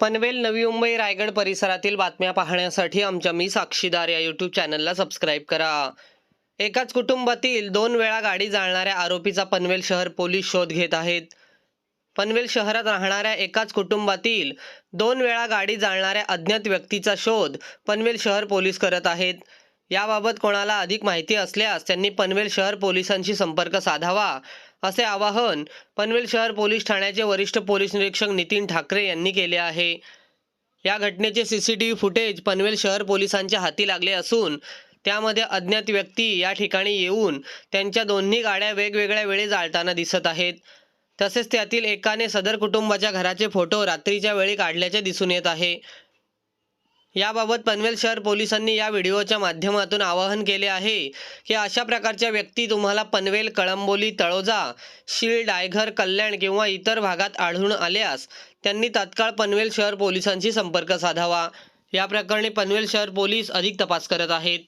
पनवेल नवी मुंबई रायगड परिसरातील बातम्या पाहण्यासाठी आमच्या मी साक्षीदार या यूट्यूब चॅनलला सबस्क्राईब करा. एकाच कुटुंबातील दोन वेळा गाडी जाळणाऱ्या आरोपीचा पनवेल शहर पोलीस शोध घेत आहेत. पनवेल शहरात राहणाऱ्या एकाच कुटुंबातील दोन वेळा गाडी जाळणाऱ्या अज्ञात व्यक्तीचा शोध पनवेल शहर पोलीस करत आहेत. याबाबत कोणाला अधिक माहिती असल्यास त्यांनी पनवेल शहर पोलिसांशी संपर्क साधावा असे आवाहन पनवेल शहर पोलीस ठाण्याचे वरिष्ठ पोलीस निरीक्षक नितीन ठाकरे यांनी केले आहे. या घटनेचे सीसीटीव्ही फुटेज पनवेल शहर पोलिसांच्या हाती लागले असून त्यामध्ये अज्ञात व्यक्ती या ठिकाणी येऊन त्यांच्या दोन्ही गाड्या वेगवेगळ्या वेळी जाळताना दिसत आहेत. तसेच त्यातील एकाने सदर कुटुंबाच्या घराचे फोटो रात्रीच्या वेळी काढल्याचे दिसून येत आहे. याबाबत पनवेल शहर पोलिसांनी या व्हिडिओच्या माध्यमातून आवाहन केले आहे की अशा प्रकारच्या व्यक्ती तुम्हाला पनवेल कळंबोली तळोजा शीळ डायघर कल्याण किंवा इतर भागात आढळून आल्यास त्यांनी तात्काळ पनवेल शहर पोलिसांशी संपर्क साधावा. या प्रकरणी पनवेल शहर पोलीस अधिक तपास करत आहेत.